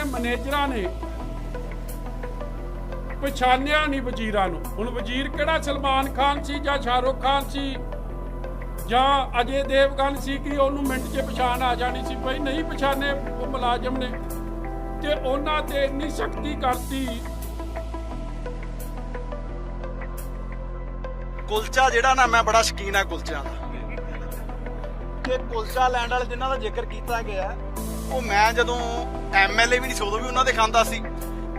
ਦੇ ਮੈਨੇਜਰਾਂ ਨੇ ਪਛਾਣਿਆ ਨਹੀਂ ਵਜ਼ੀਰਾਂ ਨੂੰ। ਹੁਣ ਵਜ਼ੀਰ ਕਿਹੜਾ ਸਲਮਾਨ ਖਾਨ ਸੀ ਜਾਂ ਸ਼ਾਹਰੁਖ ਖਾਨ ਸੀ ਜਾਂ ਅਜੇ ਦੇਵਗਨ ਸੀ ਕਿ ਉਹਨੂੰ ਮਿੰਟ 'ਚ ਪਛਾਣ ਆ ਜਾਣੀ ਸੀ? ਬਈ ਨਹੀਂ ਪਛਾਣੇ, ਉਹ ਮੁਲਾਜ਼ਮ ਨੇ। ਤੇ ਉਹਨਾਂ ਤੇ ਇੰਨੀ ਸਖਤੀ ਕਰਤੀ। ਕੁਲਚਾ ਜਿਹੜਾ ਨਾ, ਮੈਂ ਬੜਾ ਸ਼ਕੀਨ ਆ ਕੁਲਚਿਆਂ ਦਾ। ਤੇ ਕੁਲਚਾ ਲੈਣ ਵਾਲੇ ਜਿਨ੍ਹਾਂ ਦਾ ਜ਼ਿਕਰ ਕੀਤਾ ਗਿਆ, ਉਹ ਮੈਂ ਜਦੋਂ ਐਮਐਲਏ ਵੀ ਨਹੀਂ ਸੀ, ਉਦੋਂ ਵੀ ਉਹਨਾਂ ਦੇ ਖਾਂਦਾ ਸੀ।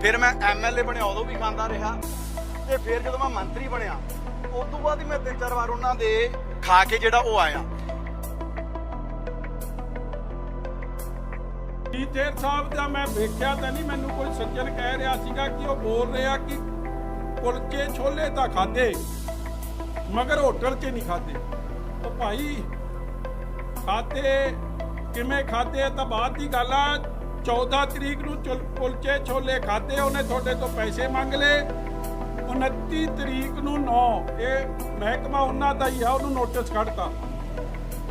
ਫਿਰ ਮੈਂ ਐਮਐਲਏ ਬਣਿਆ, ਉਦੋਂ ਵੀ ਖਾਂਦਾ ਰਿਹਾ। ਤੇ ਫਿਰ ਜਦੋਂ ਮੈਂ ਮੰਤਰੀ ਬਣਿਆ, ਉਸ ਤੋਂ ਬਾਅਦ ਹੀ ਮੈਂ ਤਿੰਨ ਚਾਰ ਵਾਰ ਉਹਨਾਂ ਦੇ ਖਾ ਕੇ ਜਿਹੜਾ ਉਹ ਆਇਆ। ਟੀਚਰ ਸਾਹਿਬ ਦਾ ਮੈਂ ਵੇਖਿਆ ਤਾਂ ਨਹੀਂ, ਮੈਨੂੰ ਕੋਈ ਸੱਜਣ ਕਹਿ ਰਿਹਾ ਸੀਗਾ ਕਿ ਉਹ ਬੋਲ ਰਿਹਾ ਕਿ ਕੁਲਕੇ ਛੋਲੇ ਤਾਂ ਖਾਦੇ, ਮਗਰ ਹੋਟਲ 'ਚ ਨਹੀਂ ਖਾਦੇ। ਉਹ ਭਾਈ, ਖਾਦੇ ਕਿਵੇਂ ਖਾਦੇ ਤਾਂ ਬਾਅਦ ਦੀ ਗੱਲ ਆ 14 ਤਰੀਕ ਨੂੰ ਕੁਲਚੇ ਛੋਲੇ ਖਾਦੇ ਉਹਨੇ ਤੁਹਾਡੇ ਤੋਂ ਪੈਸੇ ਮੰਗ ਲਏ। 29 ਤਰੀਕ ਨੂੰ 9 ਇਹ ਮਹਿਕਮਾ ਉਹਨਾਂ ਦਾ ਹੀ ਆ, ਉਹਨੂੰ ਨੋਟਿਸ ਕੱਢਤਾ।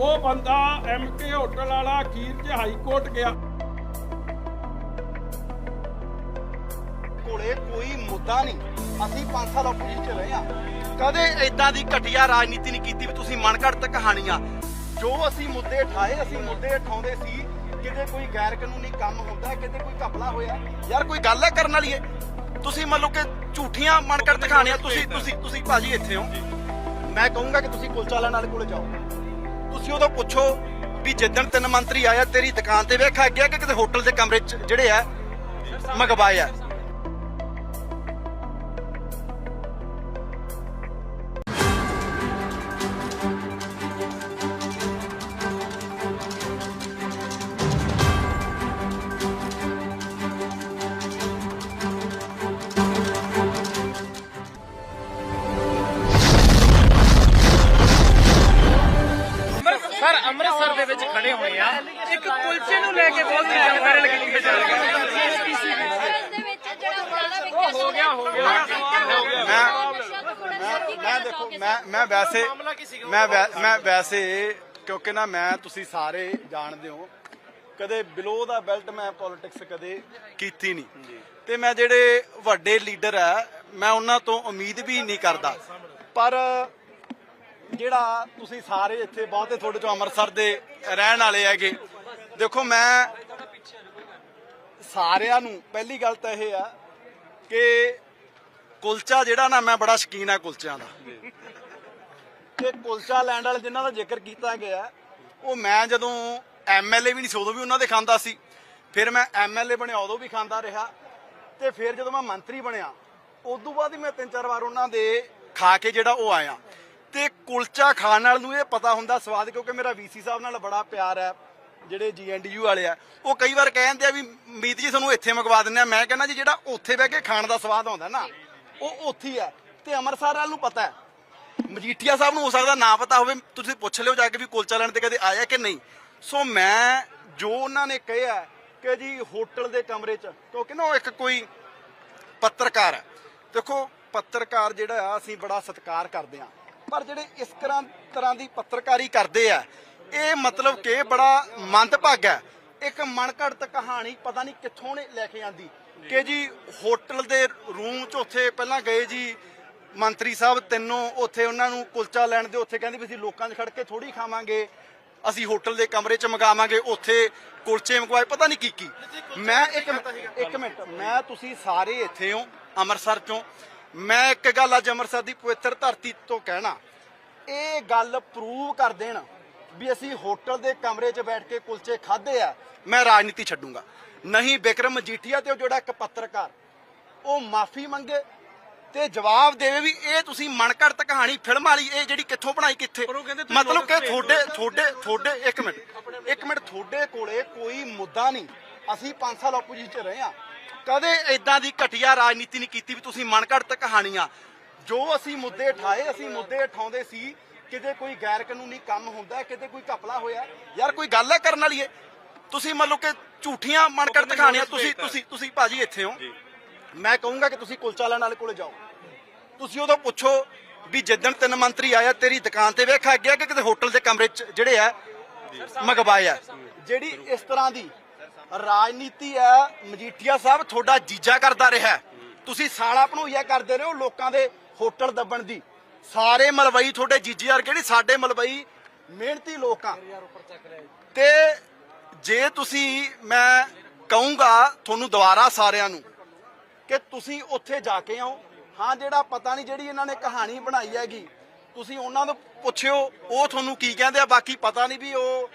ਉਹ ਬੰਦਾ ਐਮਕੇ ਹੋਟਲ ਵਾਲਾ ਅਖੀਰ 'ਚ ਹਾਈ ਕੋਰਟ ਗਿਆ। ਕੋਲੇ ਕੋਈ ਮੁੱਦਾ ਨਹੀਂ। ਅਸੀਂ 5 ਸਾਲ ਆਪੋਜੀਸ਼ਨ ਚ ਰਹੇ ਆ ਕਦੇ ਇਦਾਂ ਦੀ ਘਟੀਆ ਰਾਜਨੀਤੀ ਨਹੀਂ ਕੀਤੀ ਵੀ ਤੁਸੀਂ ਮਨ ਮਨਘੜਤ ਕਹਾਣੀਆਂ। ਜੋ ਅਸੀਂ ਮੁੱਦੇ ਠਾਏ ਅਸੀਂ ਮੁੱਦੇ ਉਠਾਉਂਦੇ ਸੀ ਕਿਤੇ ਕੋਈ ਗੈਰ ਕਾਨੂੰਨੀ ਕੰਮ ਹੁੰਦਾ ਕਿਤੇ ਕੋਈ ਘਪਲਾ ਹੋਇਆ ਯਾਰ ਕੋਈ ਗੱਲ ਹੈ ਕਰਨ ਵਾਲੀ ਏ ਤੁਸੀਂ ਮੰਨ ਲਓ ਕਿ ਝੂਠੀਆਂ ਮਨਘੜਤ ਕਹਾਣੀਆਂ ਤੁਸੀਂ ਤੁਸੀਂ ਤੁਸੀਂ ਭਾਜੀ ਇੱਥੇ ਹੋ। ਮੈਂ ਕਹੂੰਗਾ ਕਿ ਤੁਸੀਂ ਕੁਲਚਾ ਲੈਣ ਵਾਲੇ ਕੋਲੇ ਜਾਓ। ਤੁਸੀਂ ਉਹਦੋਂ ਪੁੱਛੋ ਵੀ ਜਿੱਦਣ ਤਿੰਨ ਮੰਤਰੀ ਆਇਆ ਤੇਰੀ ਦੁਕਾਨ ਤੇ ਵੇਖਿਆ ਗਿਆ ਕਿ ਕਿਤੇ ਹੋਟਲ ਦੇ ਕਮਰੇ 'ਚ ਜਿਹੜੇ ਆ ਮੰਗਵਾਏ ਆ? ਅੰਮ੍ਰਿਤਸਰ ਦੇ ਵਿੱਚ ਖੜੇ ਹੋਏ ਆ। ਇੱਕ ਕੁਲਚੇ ਨੂੰ ਲੈ ਕੇ ਬਹੁਤ ਚੀਜ਼ਾਂ ਵਾਇਰਲ ਕੀਤੀਆਂ ਹੋ ਗਿਆ ਹੋ। ਗਿਆ ਮੈਂ ਦੇਖੋ ਮੈਂ ਮੈਂ ਵੈਸੇ ਮੈਂ ਮੈਂ ਵੈਸੇ, ਕਿਉਂਕਿ ਨਾ ਮੈਂ, ਤੁਸੀਂ ਸਾਰੇ ਜਾਣਦੇ ਹੋ, ਕਦੇ ਬਿਲੋ ਦਾ ਬੈਲਟ ਮੈਂ ਪੋਲਿਟਿਕਸ ਕਦੇ ਕੀਤੀ ਨਹੀਂ। ਤੇ ਮੈਂ ਜਿਹੜੇ ਵੱਡੇ ਲੀਡਰ ਆ, ਮੈਂ ਉਹਨਾਂ ਤੋਂ ਉਮੀਦ ਵੀ ਨਹੀਂ ਕਰਦਾ। ਪਰ ਜਿਹੜਾ ਤੁਸੀਂ ਸਾਰੇ ਇੱਥੇ ਬਹੁਤੇ ਤੁਹਾਡੇ ਚੋਂ ਅੰਮ੍ਰਿਤਸਰ ਦੇ ਰਹਿਣ ਵਾਲੇ ਹੈਗੇ। ਦੇਖੋ ਮੈਂ ਸਾਰਿਆਂ ਨੂੰ ਪਹਿਲੀ ਗੱਲ ਤਾਂ ਇਹ ਆ ਕਿ ਕੁਲਚਾ ਜਿਹੜਾ ਨਾ ਮੈਂ ਬੜਾ ਸ਼ਕੀਨ ਆ ਕੁਲਚਿਆਂ ਦਾ। ਤੇ ਕੁਲਚਾ ਲੈਂਡ ਵਾਲੇ ਜਿਨ੍ਹਾਂ ਦਾ ਜ਼ਿਕਰ ਕੀਤਾ ਗਿਆ, ਉਹ ਮੈਂ ਜਦੋਂ ਐਮਐਲਏ ਵੀ ਨਹੀਂ ਸੀ, ਉਦੋਂ ਵੀ ਉਹਨਾਂ ਦੇ ਖਾਂਦਾ ਸੀ। ਫਿਰ ਮੈਂ ਐਮਐਲਏ ਬਣਿਆ ਉਦੋਂ ਵੀ ਖਾਂਦਾ ਰਿਹਾ ਤੇ ਫਿਰ ਜਦੋਂ ਮੈਂ ਮੰਤਰੀ ਬਣਿਆ ਉਸ ਤੋਂ ਬਾਅਦ ਹੀ ਮੈਂ ਤਿੰਨ ਚਾਰ ਵਾਰ ਉਹਨਾਂ ਦੇ ਖਾ ਕੇ ਜਿਹੜਾ ਉਹ ਆਇਆ। ਤੇ ਕੁਲਚਾ ਖਾਣ ਨਾਲ ਨੂੰ ਇਹ ਪਤਾ ਹੁੰਦਾ ਸਵਾਦ, ਕਿਉਂਕਿ ਮੇਰਾ ਵੀਸੀ ਸਾਹਿਬ ਨਾਲ ਬੜਾ ਪਿਆਰ ਹੈ, ਜਿਹੜੇ ਜੀਐਨਡੀਯੂ ਵਾਲੇ ਆ। ਉਹ ਕਈ ਵਾਰ ਕਹਿੰਦੇ ਆ ਵੀ, ਮੀਤ ਜੀ, ਤੁਹਾਨੂੰ ਇੱਥੇ ਮੰਗਵਾ ਦਿੰਦੇ ਆ। ਮੈਂ ਕਹਿੰਦਾ ਜੀ, ਜਿਹੜਾ ਉੱਥੇ ਬਹਿ ਕੇ ਖਾਣ ਦਾ ਸਵਾਦ ਆਉਂਦਾ ਨਾ, ਉਹ ਉੱਥੇ ਹੀ ਹੈ ਤੇ ਅੰਮ੍ਰਿਤਸਰ ਵਾਲ ਨੂੰ ਪਤਾ ਹੈ। ਮਜੀਠੀਆ ਸਾਹਿਬ ਨੂੰ ਹੋ ਸਕਦਾ ਨਾ ਪਤਾ ਹੋਵੇ, ਤੁਸੀਂ ਪੁੱਛ ਲਿਓ ਜਾ ਕੇ ਵੀ ਕੁਲਚਾ ਲੈਣ ਤੇ ਕਦੇ ਆਇਆ ਕਿ ਨਹੀਂ। ਸੋ ਮੈਂ, ਜੋ ਉਹਨਾਂ ਨੇ ਕਿਹਾ ਕਿ ਜੀ, ਹੋਟਲ ਦੇ ਕਮਰੇ 'ਚ, ਕਿਉਂਕਿ ਨਾ ਉਹ ਇੱਕ ਕੋਈ ਪੱਤਰਕਾਰ ਹੈ। ਦੇਖੋ, ਪੱਤਰਕਾਰ ਜਿਹੜਾ ਆ, ਅਸੀਂ ਬੜਾ ਸਤਿਕਾਰ ਕਰਦੇ ਆ ਪਰ ਜਿਹੜੇ ਇਸ ਤਰ੍ਹਾਂ ਤਰ੍ਹਾਂ ਦੀ ਪੱਤਰਕਾਰੀ ਕਰਦੇ ਆ, ਇਹ ਮਤਲਬ ਕਿ ਬੜਾ ਮੰਦਭਾਗਾ ਹੈ। ਇੱਕ ਮਨਘੜਤ ਕਹਾਣੀ ਪਤਾ ਨਹੀਂ ਕਿੱਥੋਂ ਨੇ ਲੈ ਕੇ ਆਂਦੀ ਕਿ ਜੀ ਹੋਟਲ ਦੇ ਰੂਮ 'ਚ ਉੱਥੇ ਪਹਿਲਾਂ ਗਏ ਜੀ, ਮੰਤਰੀ ਸਾਹਿਬ ਤਿੰਨੋਂ ਉੱਥੇ ਉਹਨਾਂ ਨੂੰ ਕੁਲਚਾ ਲੈਣ ਦੇ ਉੱਥੇ ਕਹਿੰਦੇ ਵੀ ਅਸੀਂ ਲੋਕਾਂ 'ਚ ਖੜ ਕੇ ਥੋੜੀ ਖਾਵਾਂਗੇ, ਅਸੀਂ ਹੋਟਲ ਦੇ ਕਮਰੇ 'ਚ ਮੰਗਾਵਾਂਗੇ, ਉੱਥੇ ਕੁਲਚੇ ਮੰਗਵਾਏ, ਪਤਾ ਨਹੀਂ ਕੀ ਕੀ ਮੈਂ ਇੱਕ ਇੱਕ ਮਿੰਟ, ਮੈਂ ਤੁਸੀਂ ਸਾਰੇ ਇੱਥੇ ਹੋ, ਅੰਮ੍ਰਿਤਸਰ 'ਚੋਂ ਮੈਂ ਇੱਕ ਗੱਲ ਅੱਜ ਅੰਮ੍ਰਿਤਸਰ ਦੀ ਪਵਿੱਤਰ ਧਰਤੀ ਤੋਂ ਕਹਿਣਾ। ਇਹ ਗੱਲ ਪ੍ਰੂਵ ਕਰ ਦੇਣ ਵੀ ਅਸੀਂ ਹੋਟਲ ਦੇ ਕਮਰੇ 'ਚ ਬੈਠ ਕੇ ਕੁਲਚੇ ਖਾਦੇ ਆ ਮੈਂ ਰਾਜਨੀਤੀ ਛੱਡੂੰਗਾ। ਨਹੀਂ ਵਿਕਰਮ ਮਜੀਠੀਆ ਤੇ ਉਹ ਜਿਹੜਾ ਇੱਕ ਪੱਤਰਕਾਰ ਉਹ ਮਾਫੀ ਮੰਗੇ ਤੇ ਜਵਾਬ ਦੇਵੇ ਵੀ ਇਹ ਤੁਸੀਂ ਮਨਘੜਤ ਕਹਾਣੀ ਫਿਲਮ ਵਾਲੀ ਇਹ ਜਿਹੜੀ ਕਿੱਥੋਂ ਬਣਾਈ ਕਿੱਥੇ? ਮਤਲਬ ਕਿ ਤੁਹਾਡੇ ਤੁਹਾਡੇ ਤੁਹਾਡੇ ਇੱਕ ਮਿੰਟ ਇੱਕ ਮਿੰਟ ਤੁਹਾਡੇ ਕੋਲੇ ਕੋਈ ਮੁੱਦਾ ਨਹੀਂ। ਅਸੀਂ 5 ਸਾਲ ਆਪੋਜੀਸ਼ਨ ਚ ਰਹੇ ਆ ਕਦੇ ਇਦਾਂ ਦੀ ਘਟੀਆ ਰਾਜਨੀਤੀ ਨਹੀਂ ਕੀਤੀ ਵੀ ਤੁਸੀਂ ਮਨਘੜਤ ਕਹਾਣੀਆਂ। ਜੋ ਅਸੀਂ ਮੁੱਦੇ ਠਾਏ ਅਸੀਂ ਮੁੱਦੇ ਉਠਾਉਂਦੇ ਸੀ ਕਿਤੇ ਕੋਈ ਗੈਰ ਕਾਨੂੰਨੀ ਕੰਮ ਹੁੰਦਾ ਕਿਤੇ ਕੋਈ ਘਪਲਾ ਹੋਇਆ ਯਾਰ ਕੋਈ ਗੱਲ ਹੈ ਕਰਨ ਵਾਲੀ ਏ? ਤੁਸੀਂ ਮੰਨ ਲਓ ਕਿ ਝੂਠੀਆਂ ਮਨਘੜਤ ਕਹਾਣੀਆਂ ਤੁਸੀਂ ਤੁਸੀਂ ਤੁਸੀਂ ਭਾਜੀ ਇੱਥੇ ਹੋ। ਮੈਂ ਕਹੂੰਗਾ ਕਿ ਤੁਸੀਂ ਕੁਲਚਾ ਲੈਣ ਵਾਲੇ ਕੋਲੇ ਜਾਓ। ਤੁਸੀਂ ਉਹਦੋਂ ਪੁੱਛੋ ਵੀ ਜਿੱਦਣ ਤਿੰਨ ਮੰਤਰੀ ਆਇਆ ਤੇਰੀ ਦੁਕਾਨ ਤੇ ਵੇਖਿਆ ਗਿਆ ਕਿ ਕਿਤੇ ਹੋਟਲ ਦੇ ਕਮਰੇ 'ਚ ਜਿਹੜੇ ਆ ਮੰਗਵਾਏ ਆ। ਜਿਹੜੀ ਇਸ ਤਰ੍ਹਾਂ ਦੀ ਰਾਜਨੀਤੀ ਹੈ, ਮਜੀਠੀਆ ਸਾਹਿਬ ਤੁਹਾਡਾ ਜੀਜਾ ਕਰਦਾ ਰਿਹਾ ਤੁਸੀਂ ਸਾਲਾ ਭਣੋਈਆ ਕਰਦੇ ਰਹੇ ਹੋ ਲੋਕਾਂ ਦੇ ਹੋਟਲ ਦੱਬਣ ਦੀ। ਸਾਰੇ ਮਲਵਈ ਤੁਹਾਡੇ ਜੀਜੇ ਵਰਗੇ ਨਹੀਂ, ਸਾਡੇ ਮਲਵਈ ਮਿਹਨਤੀ ਲੋਕ ਆ। ਤੇ ਜੇ ਤੁਸੀਂ, ਮੈਂ ਕਹੂੰਗਾ ਤੁਹਾਨੂੰ ਦੁਬਾਰਾ ਸਾਰਿਆਂ ਨੂੰ ਕਿ ਤੁਸੀਂ ਉੱਥੇ ਜਾ ਕੇ ਆਓ। ਹਾਂ, ਜਿਹੜਾ ਪਤਾ ਨਹੀਂ ਜਿਹੜੀ ਇਹਨਾਂ ਨੇ ਕਹਾਣੀ ਬਣਾਈ ਹੈਗੀ, ਤੁਸੀਂ ਉਹਨਾਂ ਨੂੰ ਪੁੱਛਿਓ, ਉਹ ਤੁਹਾਨੂੰ ਕੀ ਕਹਿੰਦੇ ਆ, ਬਾਕੀ ਪਤਾ ਨਹੀਂ ਵੀ ਉਹ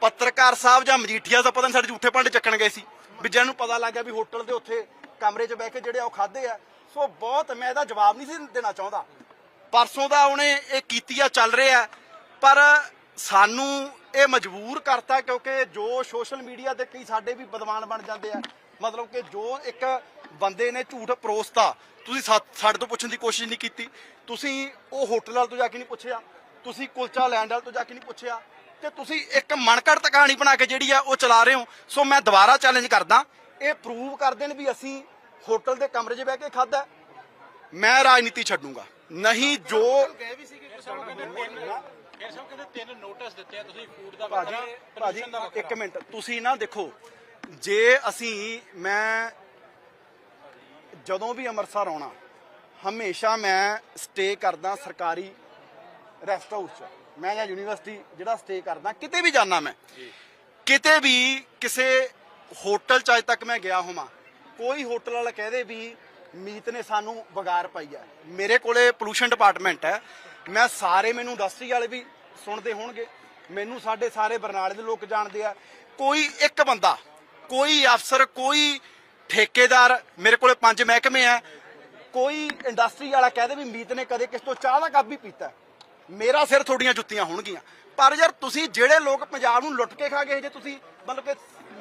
ਪੱਤਰਕਾਰ ਸਾਹਿਬ ਜਾਂ ਮਜੀਠੀਆ ਸਾਹਿਬ, ਪਤਾ ਨਹੀਂ ਸਾਡੇ ਝੂਠੇ ਭਾਂਡੇ ਚੱਕਣ ਗਏ ਸੀ, ਵੀ ਜਿਹਨਾਂ ਨੂੰ ਪਤਾ ਲੱਗ ਗਿਆ ਵੀ ਹੋਟਲ ਦੇ ਉੱਥੇ ਕਮਰੇ 'ਚ ਬਹਿ ਕੇ ਜਿਹੜੇ ਆ ਉਹ ਖਾਦੇ ਆ। ਸੋ ਬਹੁਤ ਮੈਂ ਇਹਦਾ ਜਵਾਬ ਨਹੀਂ ਸੀ ਦੇਣਾ ਚਾਹੁੰਦਾ। ਪਰਸੋਂ ਦਾ ਉਹਨੇ ਇਹ ਕੀਤੀ ਆ, ਚੱਲ ਰਿਹਾ। ਪਰ ਸਾਨੂੰ ਇਹ ਮਜਬੂਰ ਕਰਤਾ ਕਿਉਂਕਿ ਜੋ ਸੋਸ਼ਲ ਮੀਡੀਆ ਤੇ ਕਈ ਸਾਡੇ ਵੀ ਬਦਮਾਨ ਬਣ ਜਾਂਦੇ ਆ, ਮਤਲਬ ਕਿ ਜੋ ਇੱਕ ਬੰਦੇ ਨੇ ਝੂਠ ਪਰੋਸਤਾ, ਤੁਸੀਂ ਸਾ- ਸਾਡੇ ਤੋਂ ਪੁੱਛਣ ਦੀ ਕੋਸ਼ਿਸ਼ ਨਹੀਂ ਕੀਤੀ। ਤੁਸੀਂ ਉਹ ਹੋਟਲ ਵਾਲ ਤੋਂ ਜਾ ਕੇ ਨਹੀਂ ਪੁੱਛਿਆ, ਤੁਸੀਂ ਕੁਲਚਾ ਲੈਂਡ ਵਾਲ ਤੋਂ ਜਾ ਕੇ ਨਹੀਂ ਪੁੱਛਿਆ। ਤੇ ਤੁਸੀਂ ਇੱਕ ਮਨਕੜਤ ਕਹਾਣੀ ਬਣਾ ਕੇ ਜਿਹੜੀ ਆ ਉਹ ਚਲਾ ਰਹੇ ਹੋ। ਸੋ ਮੈਂ ਦੁਬਾਰਾ ਚੈਲੰਜ ਕਰਦਾ, ਇਹ ਪ੍ਰੂਵ ਕਰਦੇ ਨੇ ਵੀ ਅਸੀਂ ਹੋਟਲ ਦੇ ਕਮਰੇ 'ਚ ਬਹਿ ਕੇ ਖਾਦਾ ਮੈਂ ਰਾਜਨੀਤੀ ਛੱਡੂਗਾ। ਨਹੀਂ, ਜੋ ਭਾਜੀ ਭਾਜੀ, ਇੱਕ ਮਿੰਟ। ਤੁਸੀਂ ਨਾ ਦੇਖੋ, ਜੇ ਅਸੀਂ, ਮੈਂ ਜਦੋਂ ਵੀ ਅੰਮ੍ਰਿਤਸਰ ਆਉਣਾ, ਹਮੇਸ਼ਾ ਮੈਂ ਸਟੇ ਕਰਦਾ ਸਰਕਾਰੀ ਰੈਸਟ ਹਾਊਸ 'ਚ। ਮੈਂ ਜਾਂ ਯੂਨੀਵਰਸਿਟੀ ਜਿਹੜਾ ਸਟੇ ਕਰਦਾ ਕਿਤੇ ਵੀ ਜਾਣਾ ਮੈਂ ਕਿਤੇ ਵੀ ਕਿਸੇ ਹੋਟਲ 'ਚ ਅੱਜ ਤੱਕ ਮੈਂ ਗਿਆ ਹੋਵਾਂ ਕੋਈ ਹੋਟਲ ਵਾਲਾ ਕਹਦੇ ਵੀ ਮੀਤ ਨੇ ਸਾਨੂੰ ਵਿਗਾਰ ਪਾਈ ਹੈ ਮੇਰੇ ਕੋਲੇ ਪੋਲੂਸ਼ਨ ਡਿਪਾਰਟਮੈਂਟ ਹੈ। ਮੈਂ ਸਾਰੇ ਮੈਨੂੰ ਇੰਡਸਟਰੀ ਵਾਲੇ ਵੀ ਸੁਣਦੇ ਹੋਣਗੇ। ਮੈਨੂੰ ਸਾਡੇ ਸਾਰੇ ਬਰਨਾਲੇ ਦੇ ਲੋਕ ਜਾਣਦੇ ਆ। ਕੋਈ ਇੱਕ ਬੰਦਾ ਕੋਈ ਅਫਸਰ ਕੋਈ ਠੇਕੇਦਾਰ ਮੇਰੇ ਕੋਲੇ ਪੰਜ ਮਹਿਕਮੇ ਆ। ਕੋਈ ਇੰਡਸਟਰੀ ਵਾਲਾ ਕਹਦੇ ਵੀ ਮੀਤ ਨੇ ਕਦੇ ਕਿਸ ਤੋਂ ਚਾਹ ਦਾ ਕੱਪ ਵੀ ਪੀਤਾ। ਮੇਰਾ ਸਿਰ ਤੁਹਾਡੀਆਂ ਜੁੱਤੀਆਂ ਹੋਣਗੀਆਂ। ਪਰ ਯਾਰ ਤੁਸੀਂ ਜਿਹੜੇ ਲੋਕ ਪੰਜਾਬ ਨੂੰ ਲੁੱਟ ਕੇ ਖਾ ਗਏ ਜੇ ਤੁਸੀਂ ਮਤਲਬ ਕਿ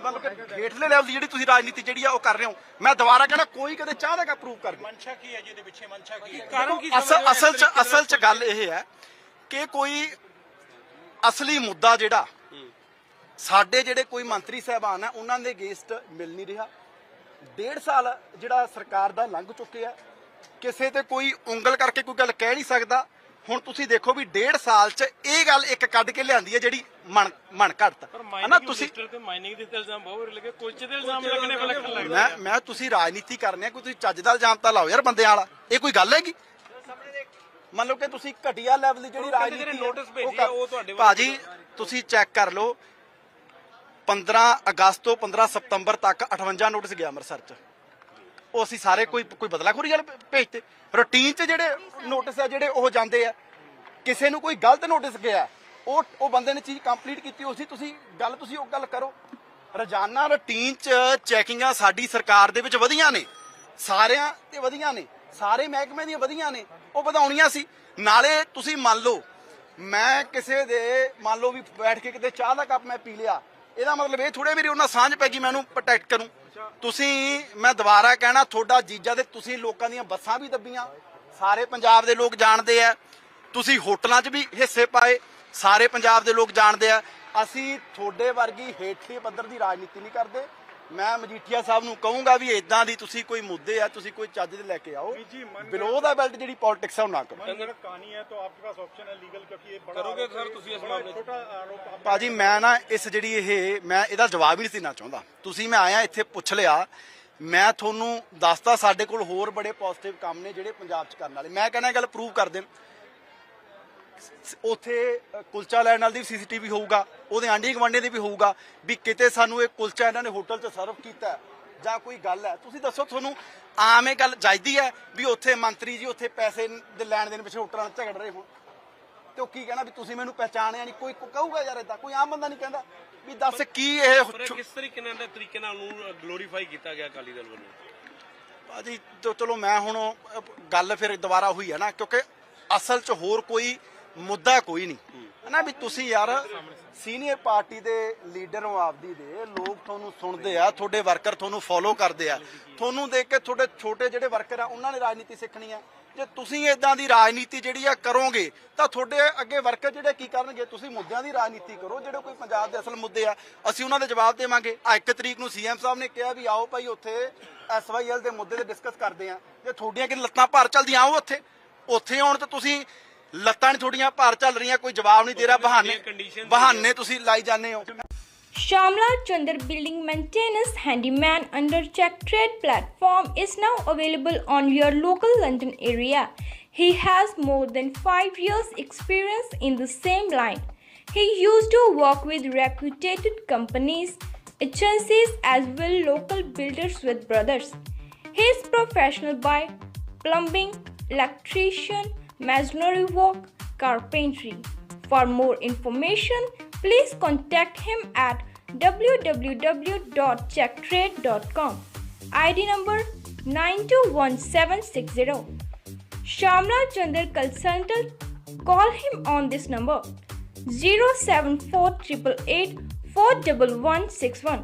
ਮਤਲਬ ਕਿ ਹੇਠਲੇ ਲੈਵਲ ਦੀ ਜਿਹੜੀ ਤੁਸੀਂ ਰਾਜਨੀਤੀ ਜਿਹੜੀ ਆ ਉਹ ਕਰ ਰਹੇ ਹੋ ਮੈਂ ਦੁਬਾਰਾ ਕਹਿੰਦਾ ਕੋਈ ਕਦੇ ਚਾਹ ਦਾ ਪ੍ਰੂਵ ਕਰ ਦੇ। ਮਨਸ਼ਾ ਕੀ ਹੈ ਜਿਹਦੇ ਪਿੱਛੇ? ਮਨਸ਼ਾ ਕੀ ਹੈ? ਕਾਰਨ ਕੀ ਅਸਲ ਅਸਲ ਚ ਅਸਲ ਚ ਗੱਲ ਇਹ ਹੈ ਕਿ ਕੋਈ ਅਸਲੀ ਮੁੱਦਾ ਜਿਹੜਾ ਸਾਡੇ ਜਿਹੜੇ ਕੋਈ ਮੰਤਰੀ ਸਾਹਿਬਾਨ ਆ ਉਹਨਾਂ ਦੇ ਅਗੇਂਸਟ ਮਿਲ ਨਹੀਂ ਰਿਹਾ। ਡੇਢ ਸਾਲ ਜਿਹੜਾ ਸਰਕਾਰ ਦਾ ਲੰਘ ਚੁੱਕਿਆ ਕਿਸੇ ਤੇ ਕੋਈ ਉਂਗਲ ਕਰਕੇ ਕੋਈ ਗੱਲ ਕਹਿ ਨਹੀਂ ਸਕਦਾ। ਹੁਣ ਤੁਸੀਂ ਦੇਖੋ ਵੀ ਡੇਢ ਸਾਲ ਚ ਇਹ ਗੱਲ ਇੱਕ ਕੱਢ ਕੇ ਲਿਆਂਦੀ ਹੈ ਜਿਹੜੀ ਮਨ ਮਨ ਘੜਤ ਹਨਾ ਤੁਸੀਂ ਤੇ ਮਾਈਨਿੰਗ ਦੇ ਤੇ ਇਲਜ਼ਾਮ ਬਹੁਤ ਲੱਗੇ ਕੁਲਚੇ ਦੇ ਇਲਜ਼ਾਮ ਲੱਗਣੇ ਵਿਲੱਖਣ ਲੱਗਦਾ ਮੈਂ ਮੈਂ ਤੁਸੀਂ ਰਾਜਨੀਤੀ ਕਰਨੀ ਹੈ ਕੋਈ ਤੁਸੀਂ ਚੱਜ ਦਾ ਇਲਜ਼ਾਮ ਤਾਂ ਲਾਓ ਯਾਰ ਬੰਦਿਆਂ ਵਾਲਾ। ਇਹ ਕੋਈ ਗੱਲ ਹੈਗੀ? ਮੰਨ ਲਓ ਕਿ ਤੁਸੀਂ ਘਟੀਆ ਲੈਵਲ ਦੀ ਜਿਹੜੀ ਰਾਜਨੀਤੀ ਭੇਜੀ ਆ, ਉਹ ਤੁਹਾਡੇ ਭਾਜੀ ਤੁਸੀਂ ਚੈੱਕ ਕਰ ਲਓ 15 ਅਗਸਤ ਤੋਂ 15 ਸਤੰਬਰ ਤੱਕ 58 ਨੋਟਿਸ ਗਿਆ ਅੰਮ੍ਰਿਤਸਰ ਚ। ਉਹ ਅਸੀਂ ਸਾਰੇ ਕੋਈ ਕੋਈ ਬਦਲਾਖੋਰੀ ਵਾਲੇ ਭੇ- ਭੇਜਤੇ ਰੂਟੀਨ ਚ ਜਿਹੜੇ ਨੋਟਿਸ ਆ, ਜਿਹੜੇ ਉਹ ਜਾਂਦੇ ਆ। ਕਿਸੇ ਨੂੰ ਕੋਈ ਗਲਤ ਨੋਟਿਸ ਗਿਆ, ਉਹ ਉਹ ਬੰਦੇ ਨੇ ਚੀਜ਼ ਕੰਪਲੀਟ ਕੀਤੀ ਹੋਈ ਸੀ ਤੁਸੀਂ ਗੱਲ ਤੁਸੀਂ ਉਹ ਗੱਲ ਕਰੋ। ਰੋਜ਼ਾਨਾ ਰੂਟੀਨ ਚ ਚੈਕਿੰਗਾਂ ਸਾਡੀ ਸਰਕਾਰ ਦੇ ਵਿੱਚ ਵਧੀਆਂ ਨੇ। ਸਾਰਿਆਂ ਤੇ ਵਧੀਆਂ ਨੇ। ਸਾਰੇ ਮਹਿਕਮੇ ਦੀਆਂ ਵਧੀਆਂ ਨੇ। ਉਹ ਵਧਾਉਣੀਆਂ ਸੀ। ਨਾਲੇ ਤੁਸੀਂ ਮੰਨ ਲਓ, ਮੈਂ ਕਿਸੇ ਦੇ ਮੰਨ ਲਓ ਵੀ ਬੈਠ ਕੇ ਕਿਤੇ ਚਾਹ ਦਾ ਕੱਪ ਮੈਂ ਪੀ ਲਿਆ। ਇਹਦਾ ਮਤਲਬ ਇਹ ਥੋੜੇ ਮੇਰੀ ਉਹਨਾਂ ਸਾਂਝ ਪੈ ਗਈ, ਮੈਂ ਉਹਨੂੰ ਪ੍ਰੋਟੈਕਟ ਕਰੂੰ। ਤੁਸੀਂ, ਮੈਂ ਦੁਬਾਰਾ ਕਹਿਣਾ, ਤੁਹਾਡਾ ਜੀਜਾ ਤੇ ਤੁਸੀਂ ਲੋਕਾਂ ਦੀਆਂ ਬੱਸਾਂ ਵੀ ਦੱਬੀਆਂ। ਸਾਰੇ ਪੰਜਾਬ ਦੇ ਲੋਕ ਜਾਣਦੇ ਆ। ਤੁਸੀਂ ਹੋਟਲਾਂ 'ਚ ਵੀ ਹਿੱਸੇ ਪਾਏ। ਸਾਰੇ ਪੰਜਾਬ ਦੇ ਲੋਕ ਜਾਣਦੇ ਆ। ਅਸੀਂ ਤੁਹਾਡੇ ਵਰਗੀ ਹੇਠਲੇ ਪੱਧਰ ਦੀ ਰਾਜਨੀਤੀ ਨਹੀਂ ਕਰਦੇ। ਮੈਂ ਮਜੀਠੀਆ ਸਾਹਿਬ ਨੂੰ ਕਹੂੰਗਾ ਵੀ ਇਦਾਂ ਦੀ ਤੁਸੀਂ ਕੋਈ ਮੁੱਦੇ ਆ ਤੁਸੀਂ ਕੋਈ ਚੱਜ ਦੇ ਲੈ ਕੇ ਆਓ। ਬਿਲੋ ਦਾ ਬੈਲਟ ਜਿਹੜੀ ਪੋਲਿਟਿਕਸ ਆ ਉਹ ਨਾ ਕਰੋ। ਕਹਾਣੀ ਭਾਜੀ ਮੈਂ ਨਾ ਇਸ ਜਿਹੜੀ ਇਹ ਮੈਂ ਇਹਦਾ ਜਵਾਬ ਹੀ ਨਹੀਂ ਦੇਣਾ ਚਾਹੁੰਦਾ। ਤੁਸੀਂ ਮੈਂ ਆਇਆ ਇੱਥੇ ਪੁੱਛ ਲਿਆ। ਮੈਂ ਤੁਹਾਨੂੰ ਦੱਸਦਾ ਸਾਡੇ ਕੋਲ ਹੋਰ ਬੜੇ ਪੋਜ਼ਿਟਿਵ ਕੰਮ ਨੇ ਜਿਹੜੇ ਪੰਜਾਬ 'ਚ ਕਰਨ ਵਾਲੇ। ਮੈਂ ਕਹਿੰਦਾ ਗੱਲ ਪ੍ਰੂਵ ਕਰ ਦੇਣ। ਉੱਥੇ ਕੁਲਚਾ ਲੈਣ ਨਾਲ ਦੀ ਸੀਸੀਟੀਵੀ ਹੋਊਗਾ ਉਹਦੇ ਆਂਢੀ ਗੁਆਂਢੀ ਦੇ ਵੀ ਹੋਊਗਾ ਵੀ ਕਿਤੇ ਸਾਨੂੰ ਇਹ ਕੁਲਚਾ ਇਹਨਾਂ ਨੇ ਹੋਟਲ 'ਚ ਸਰਵ ਕੀਤਾ ਜਾਂ ਕੋਈ ਗੱਲ ਹੈ। ਤੁਸੀਂ ਦੱਸੋ ਤੁਹਾਨੂੰ ਆਮ ਇਹ ਗੱਲ ਜਾਇਦੀ ਹੈ ਵੀ ਉੱਥੇ ਮੰਤਰੀ ਜੀ ਉੱਥੇ ਪੈਸੇ ਦੇ ਲੈਣ ਦੇਣ ਪਿੱਛੇ ਹੋਟਲਾਂ 'ਚ ਝਗੜ ਰਹੇ ਹੋਣ? ਤੇ ਉਹ ਕੀ ਕਹਿਣਾ ਵੀ ਤੁਸੀਂ ਮੈਨੂੰ ਪਹਿਚਾਣਿਆ ਨਹੀਂ? ਕੋਈ ਕਹੂਗਾ ਯਾਰ ਏਦਾਂ ਕੋਈ ਆਮ ਬੰਦਾ ਨਹੀਂ ਕਹਿੰਦਾ ਵੀ ਦੱਸ ਕੀ ਇਹ ਕਿਸ ਤਰੀਕੇ ਨਾਲ ਦੇ ਤਰੀਕੇ ਨਾਲ ਨੂੰ ਗਲੋਰੀਫਾਈ ਕੀਤਾ ਗਿਆ ਅਕਾਲੀ ਦਲ ਵੱਲੋਂ? ਭਾਜੀ ਚਲੋ ਮੈਂ ਹੁਣ ਗੱਲ ਫਿਰ ਦੁਬਾਰਾ ਹੋਈ ਹੈ ਨਾ ਕਿਉਂਕਿ ਅਸਲ 'ਚ ਹੋਰ ਕੋਈ ਮੁੱਦਾ ਕੋਈ ਨਹੀਂ। ਹਨਾ ਵੀ ਤੁਸੀਂ ਯਾਰ ਸੀਨੀਅਰ ਪਾਰਟੀ ਦੇ ਲੀਡਰ ਹੋ ਆਪਦੀ ਦੇ, ਲੋਕ ਤੁਹਾਨੂੰ ਸੁਣਦੇ ਆ, ਤੁਹਾਡੇ ਵਰਕਰ ਤੁਹਾਨੂੰ ਫੋਲੋ ਕਰਦੇ ਆ। ਤੁਹਾਨੂੰ ਦੇਖ ਕੇ ਤੁਹਾਡੇ ਛੋਟੇ ਜਿਹੜੇ ਵਰਕਰ ਆ, ਉਹਨਾਂ ਨੇ ਰਾਜਨੀਤੀ ਸਿੱਖਣੀ ਆ। ਜੇ ਤੁਸੀਂ ਇਦਾਂ ਦੀ ਰਾਜਨੀਤੀ ਜਿਹੜੀ ਆ ਕਰੋਗੇ, ਤਾਂ ਤੁਹਾਡੇ ਅੱਗੇ ਵਰਕਰ ਜਿਹੜੇ ਕੀ ਕਰਨਗੇ, ਤੁਸੀਂ ਮੁੱਦਿਆਂ ਦੀ ਰਾਜਨੀਤੀ ਕਰੋ। ਜਿਹੜੇ ਕੋਈ ਪੰਜਾਬ ਦੇ ਅਸਲ ਮੁੱਦੇ ਆ, ਅਸੀਂ ਉਹਨਾਂ ਦੇ ਜਵਾਬ ਦੇਵਾਂਗੇ। ਆ ਇੱਕ ਤਰੀਕ ਨੂੰ ਸੀਐਮ ਸਾਹਿਬ ਨੇ ਕਿਹਾ ਵੀ ਆਓ ਭਾਈ ਉੱਥੇ ਐਸਵਾਈਐਲ ਦੇ ਮੁੱਦੇ ਤੇ ਡਿਸਕਸ ਕਰਦੇ ਆ। ਜੇ ਤੁਹਾਡੀਆਂ ਕਿ ਲੱਤਾਂ ਭਾਰ ਚੱਲਦੀਆਂ, ਆਓ ਉੱਥੇ। ਉੱਥੇ ਆਉਣ ਤਾਂ ਤੁਸੀਂ ਲੱਤਾਂ ਨਹੀਂ ਤੁਹਾਡੀਆਂ ਭਾਰ ਚੱਲ ਰਹੀਆਂ ਕੋਈ ਜਵਾਬ ਨਹੀਂ ਦੇ ਰਿਹਾ ਬਹਾਨੇ ਬਹਾਨੇ ਤੁਸੀਂ ਲਾਈ ਜਾਂਦੇ ਹੋ Shamla Chandar Building Maintenance Handyman under Check Trade platform is now available on your local London area. He has more than 5 years experience in the same line. He used to work with reputed companies, agencies as well local builders with brothers. He is professional by plumbing, electrician, masonry work, carpentry. For more information, please contact him at www.checktrade.com. ID number 921760. Shamla Chandar Consultant. Call him on this number 07488 41161.